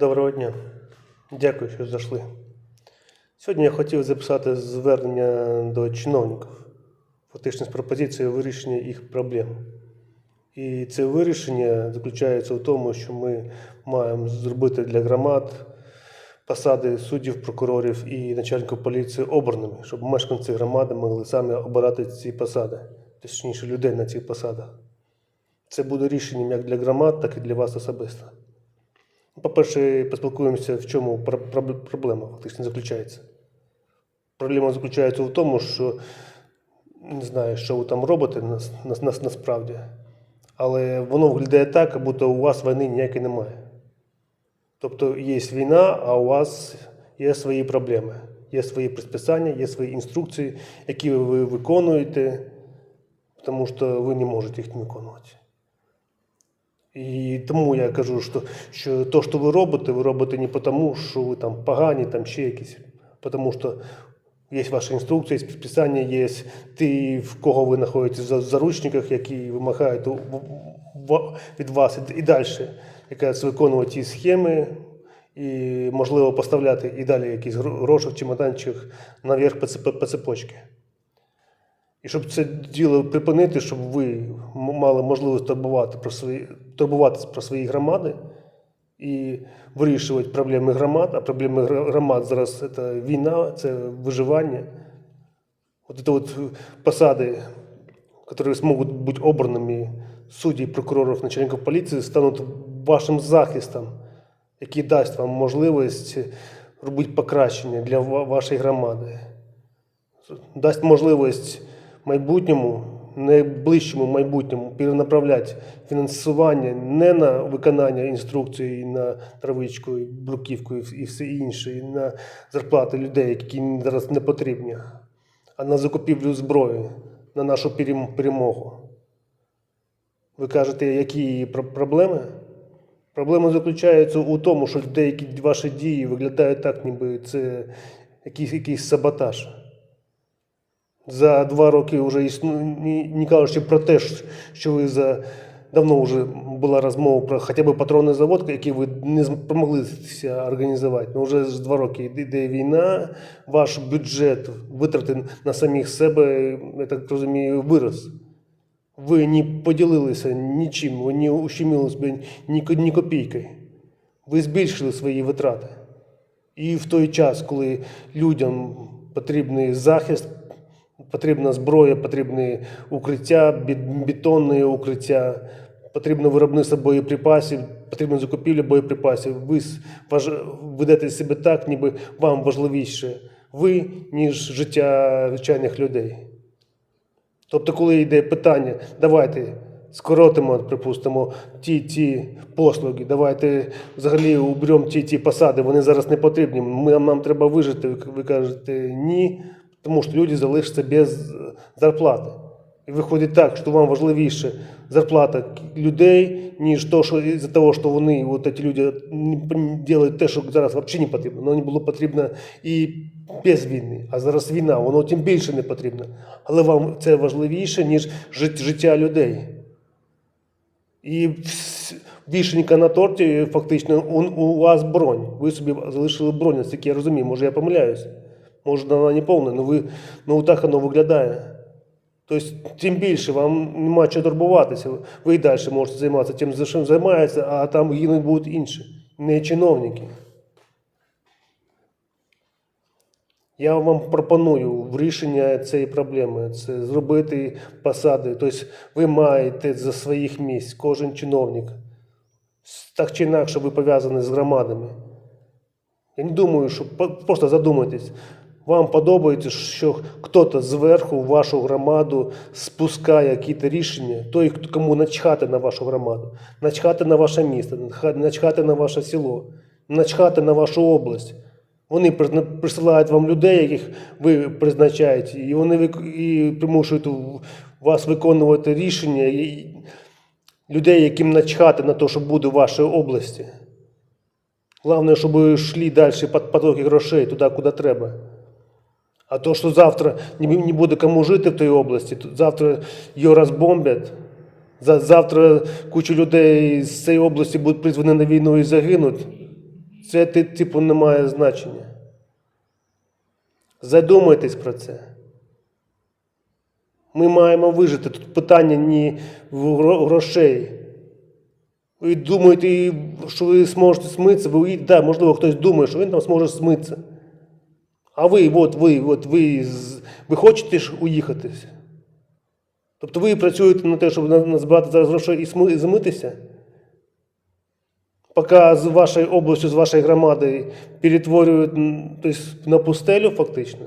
Доброго дня. Дякую, що зайшли. Сьогодні я хотів записати звернення до чиновників, фактично з пропозицією вирішення їх проблем. І це вирішення заключається в тому, що ми маємо зробити для громад посади суддів, прокурорів і начальників поліції обраними, щоб мешканці громади могли самі обирати ці посади, точніше людей на цих посадах. Це буде рішенням як для громад, так і для вас особисто. По-перше, поспілкуємося, в чому проблема фактично заключається. Проблема заключається в тому, що не знаю, що ви там робите нас, нас, нас, насправді, але воно виглядає так, як будто у вас війни ніякої немає. Тобто є війна, а у вас є свої проблеми, є свої присписання, є свої інструкції, які ви виконуєте, тому що ви не можете їх не виконувати. І тому я кажу, що, що то, що ви робите, ви робите не тому, що ви там погані, там ще якісь, тому що є ваші інструкції, є підписання, є ті, в кого ви знаходитесь в заручниках, які вимагають від вас і, далі, якраз виконувати ті схеми, і можливо поставляти і далі якісь гро- гроші в чемоданчик наверх по цепочці. І щоб це діло припинити, щоб ви мали можливість турбувати про свої, турбуватися про свої громади і вирішувати проблеми громад. А проблеми громад зараз це війна, це виживання. От це от посади, які зможуть бути обраними судді, прокурорів, начальників поліції, стануть вашим захистом, який дасть вам можливість робити покращення для вашої громади дасть можливість майбутньому, найближчому майбутньому перенаправляти фінансування не на виконання інструкцій на травичку, бруківку і все інше, і на зарплати людей, які зараз не потрібні, а на закупівлю зброї, на нашу перемогу. Ви кажете, які про- проблеми? Проблема заключається у тому, що деякі ваші дії виглядають так, ніби це якийсь, якийсь саботаж. За два роки вже існує, не, кажучи про те, що ви за давно вже була розмова про хоча б патронний завод, який ви не спромоглися організувати. Ну вже ж два роки йде- війна, ваш бюджет витрати на самих себе, я так розумію, вирос. Ви не поділилися нічим, ви не ущемили себе ні, ні копійкою. Ви збільшили свої витрати. І в той час, коли людям потрібний захист, потрібна зброя, потрібні укриття, бет- бетонні укриття, потрібно виробництво боєприпасів, потрібна закупівля боєприпасів. Ви ведете себе так, ніби вам важливіше ви, ніж життя звичайних людей. Тобто, коли йде питання, давайте скоротимо, припустимо, ті ті послуги, давайте взагалі уберемо ті ті посади, вони зараз не потрібні. Ми, нам треба вижити. Ви, ви кажете ні, тому що люди залишаться без е, зарплати. І виходить так, що вам важливіше зарплата людей, ніж то, що із-за того, що вони, от ці люди, роблять те, що зараз взагалі не потрібно. Воно не було потрібно і без війни. А зараз війна, воно тим більше не потрібно. Але вам це важливіше, ніж життя людей. І вішенька на торті, фактично, у, вас бронь. Ви собі залишили бронь, наскільки я розумію. Може, я помиляюсь. Може, вона не повна, але ви, ну так воно виглядає. Тобто, тим більше вам нема чого турбуватися. Ви і далі можете займатися тим, за чим займаєтеся, а там гинуть будуть інші, не чиновники. Я вам пропоную в рішення цієї проблеми це зробити посади. Тобто ви маєте за своїх місць, кожен чиновник, так чи інакше ви пов'язані з громадами. Я не думаю, що просто задумайтесь. Вам подобається, що хтось зверху в вашу громаду спускає якісь рішення, той, кому начхати на вашу громаду, начхати на ваше місто, начхати на ваше село, начхати на вашу область. Вони присилають вам людей, яких ви призначаєте, і вони і примушують вас виконувати рішення і- людей, яким начхати на те, що буде в вашій області. Главное, щоб йшли далі потоки грошей туди, куди треба. А то, що завтра не буде кому жити в тій області, то завтра її розбомблять, завтра куча людей з цієї області будуть призвані на війну і загинуть. це типу не має значення. Задумайтесь про це. Ми маємо вижити. Тут питання не в грошей. Ви думаєте, що ви зможете смитися, ви да, можливо, хтось думає, що він там зможе смитися. А ви, от ви, от ви, ви хочете ж уїхати? Тобто ви працюєте на те, щоб назбирати зараз грошей і змитися? Поки з вашої області, з вашої громади перетворюють тобто, на пустелю фактично.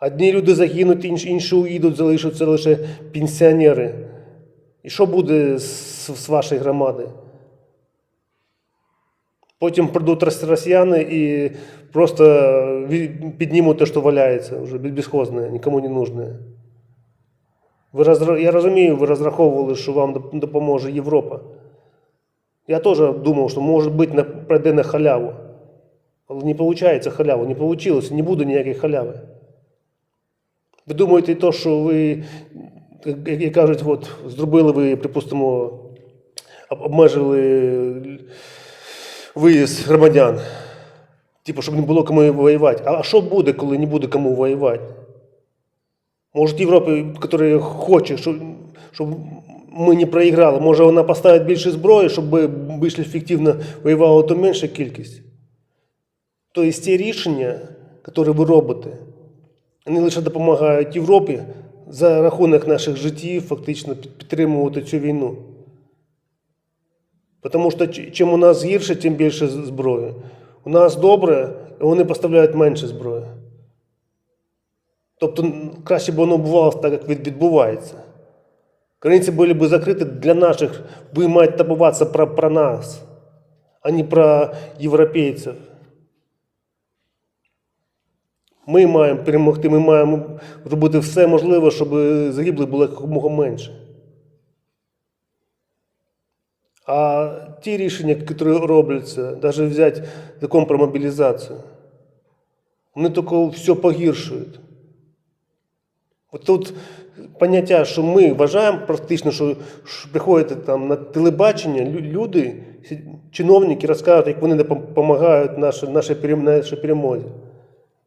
Одні люди загинуть, інші, інші уїдуть, залишаться лише пенсіонери. І що буде з, з вашої громади? Потім прийдуть росіяни і просто піднімуть те, що валяється, вже без- безхозне, нікому не нужне. Ви розра- Я розумію, ви розраховували, що вам допоможе Європа. Я теж думав, що може бути пройде на халяву. Але не виходить халяву, не вийшло, не буде ніякої халяви. Ви думаєте, то, що ви, як як кажуть, от, зробили ви, припустимо, обмежили виїзд громадян. Типу, щоб не було кому воювати. А що буде, коли не буде кому воювати? Може, Європа, яка хоче, щоб, щоб ми не проіграли, може вона поставить більше зброї, щоб більш ефективно воювала, то менша кількість. Тобто ті рішення, які ви робите, вони лише допомагають Європі за рахунок наших життів фактично підтримувати цю війну. Тому що чим у нас гірше, тим більше зброї. У нас добре, а вони поставляють менше зброї. Тобто краще б воно бувало так, як відбувається. Границі були б закриті для наших, ви маєте турбуватися про, про нас, а не про європейців. Ми маємо перемогти, ми маємо робити все можливе, щоб загиблих було якомога менше. А ті рішення, які робляться, навіть взяти закон про мобілізацію, вони тільки все погіршують. От тут поняття, що ми вважаємо практично, що, приходять там на телебачення люди, чиновники розказують, як вони допомагають нашій, нашій, нашій перемозі.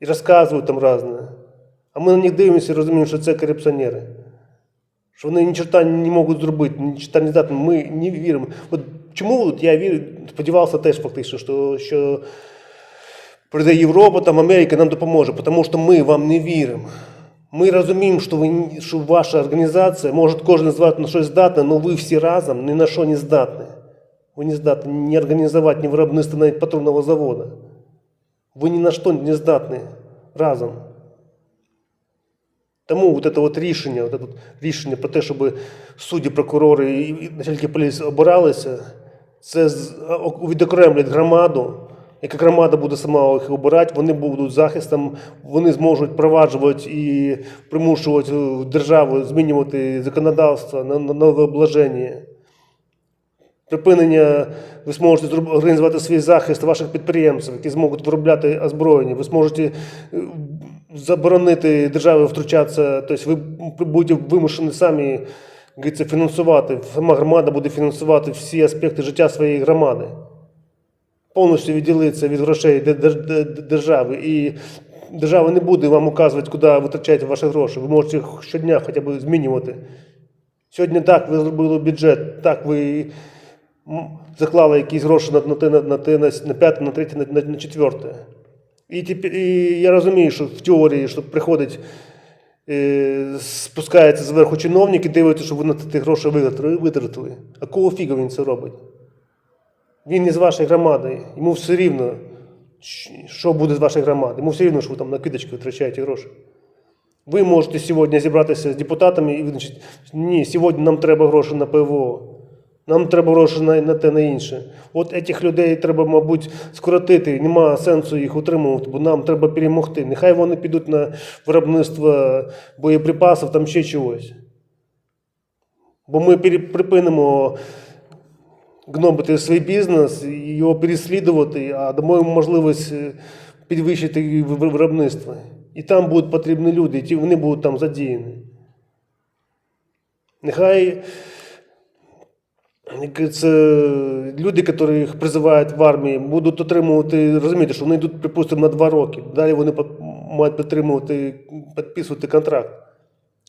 І розказують там різне. А ми на них дивимося і розуміємо, що це корупціонери. Що вони ні черта не можуть зробити, ні черта не здатні. Ми не віримо. От чому от я вірю, сподівався теж фактично, що, що прийде Європа, там Америка нам допоможе, тому що ми вам не віримо. Ми розуміємо, що, ви, що ваша організація, може кожен з вас на щось здатна, але ви всі разом ні на що не здатні. Ви не здатні ні організувати, ні виробництво навіть патронного заводу. Ви ні на що не здатні разом. Тому от це от рішення, от це рішення про те, щоб судді, прокурори і начальники поліції обиралися, це з- відокремлять громаду. Яка громада буде сама їх обирати, вони будуть захистом, вони зможуть впроваджувати і примушувати е, державу змінювати законодавство на, нове обложення. Припинення, ви зможете організувати свій захист ваших підприємців, які зможуть виробляти озброєння. Ви зможете е, заборонити державі втручатися, тобто ви будете вимушені самі говориться, фінансувати. Сама громада буде фінансувати всі аспекти життя своєї громади. Повністю відділитися від грошей де- де- де- держави. І держава не буде вам указувати, куди витрачаєте ваші гроші. Ви можете їх щодня хоча б змінювати. Сьогодні так, ви зробили бюджет, так ви заклали якісь гроші на, те, на, на, на, на п'яте, на третє, на, на, на четверте. І, і я розумію, що в теорії, що приходить, спускається зверху чиновник і дивиться, щоб ви на ті гроші витратили. А кого фіга він це робить? Він не з вашої громади, йому все рівно, що буде з вашої громади. Йому все рівно, що ви там на кидочки витрачаєте гроші. Ви можете сьогодні зібратися з депутатами і визначити, ні, сьогодні нам треба гроші на ПВО, нам треба гроші на, на те, на інше. От цих людей треба, мабуть, скоротити, немає сенсу їх утримувати, бо нам треба перемогти. Нехай вони підуть на виробництво боєприпасів, там ще чогось. Бо ми припинимо гнобити свій бізнес, і його переслідувати, а дамо йому можливість е, підвищити ви- виробництво. І там будуть потрібні люди, і вони будуть там задіяні. Нехай Це люди, яких призивають в армії, будуть отримувати, розумієте, що вони йдуть, припустимо, на два роки. Далі вони мають підтримувати, підписувати контракт.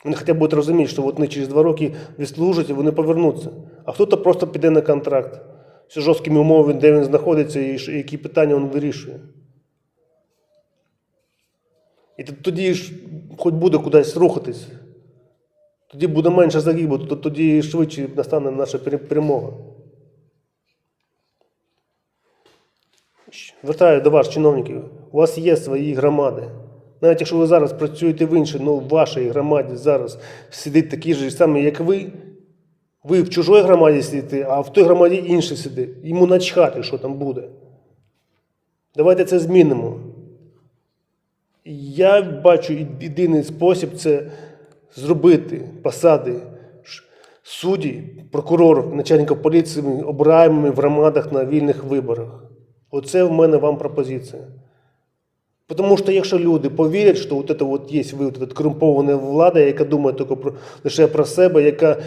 Вони хоча б будуть розуміти, що вони через два роки відслужать і вони повернуться. А хто-то просто піде на контракт з жорсткими умовами, де він знаходиться і які питання він вирішує. І тоді ж хоч буде кудись рухатись. Тоді буде менше загибу, то тоді швидше настане наша перемога. Вертаю до вас, чиновників. У вас є свої громади. Навіть якщо ви зараз працюєте в іншій, ну в вашій громаді зараз сидить такі ж самі, як ви. Ви в чужій громаді сидите, а в той громаді інший сидить. Йому начхати, що там буде. Давайте це змінимо. Я бачу єдиний спосіб це зробити посади судді, прокурорів, начальників поліції обираємими в громадах на вільних виборах. Оце в мене вам пропозиція. Тому що якщо люди повірять, що от це от є ви, от корумпована влада, яка думає тільки про, лише про себе, яка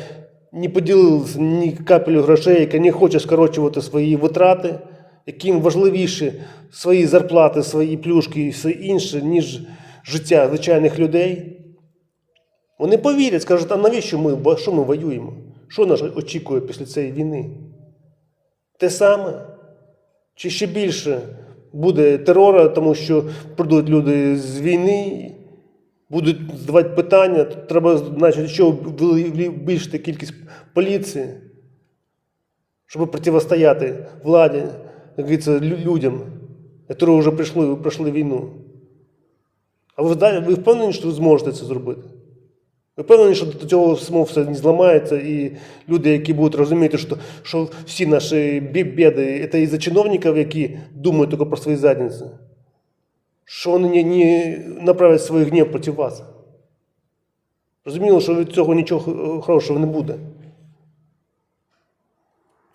не поділилася ні капелю грошей, яка не хоче скорочувати свої витрати, яким важливіше свої зарплати, свої плюшки і все інше, ніж життя звичайних людей, вони повірять, скажуть, а навіщо ми, що ми воюємо? Що нас очікує після цієї війни? Те саме? Чи ще більше буде терора, тому що прийдуть люди з війни, будуть задавати питання, треба, значить, що збільшити кількість поліції, щоб протистояти владі, говориться, людям, які вже пройшли війну. А ви, ви впевнені, що ви зможете це зробити? Ви впевнені, що до цього самого все не зламається, і люди, які будуть розуміти, що, що всі наші бі- біди це із-за чиновників, які думають тільки про свої задниці, що вони не, не направлять свій гнів проти вас. Розуміло, що від цього нічого хорошого не буде.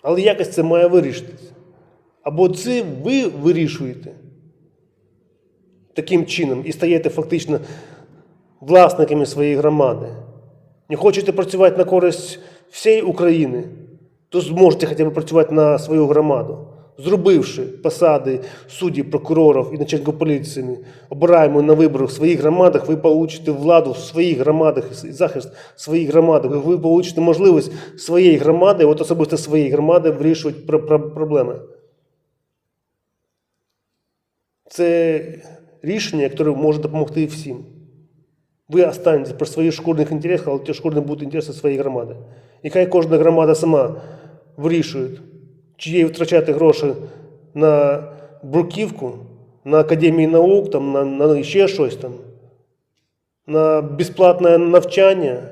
Але якось це має вирішитись. Або це ви вирішуєте таким чином і стаєте фактично власниками своєї громади. Не хочете працювати на користь всієї України, то зможете хоча б працювати на свою громаду, зробивши посади суддів, прокурорів і начальників поліції, обираємо на виборах в своїх громадах, ви получите владу в своїх громадах і захист в своїх громадах. Ви получите можливість своєї громади, от особисто своєї громади, вирішувати про- про- проблеми. Це рішення, яке може допомогти всім. Ви останетесь при своїх шкурних інтересах, але ті шкурні будуть інтереси своєї громади. І хай кожна громада сама вирішує, чи їй втрачати гроші на бруківку, на академії наук, там, на, на ще щось там, на безплатне навчання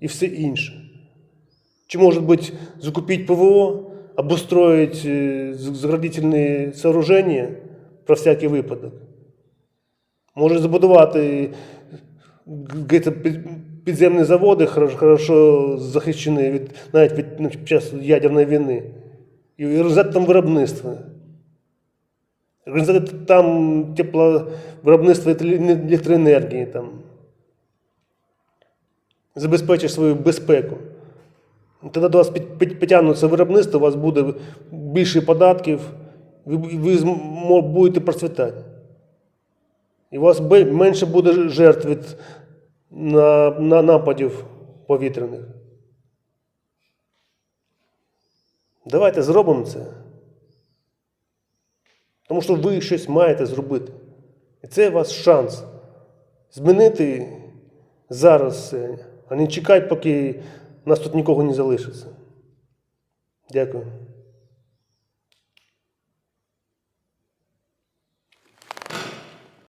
і все інше. Чи, может быть, закупить ПВО, обустроить э, з- заградительные сооружения про всякий випадок. Може забудувати г- где-то під- підземні заводи, хорошо, захищені від навіть від ну, під час ядерної війни. І організувати там виробництво. Організувати там тепло, виробництво еле- електроенергії. Там. Забезпечиш свою безпеку. Тоді до вас під- під- підтягнуться виробництво, у вас буде більше податків, ви будете процвітати. І у вас менше буде жертв від на, на нападів повітряних. Давайте зробимо це. Тому що ви щось маєте зробити. І це у вас шанс змінити зараз а не чекати, поки нас тут нікого не залишиться. Дякую.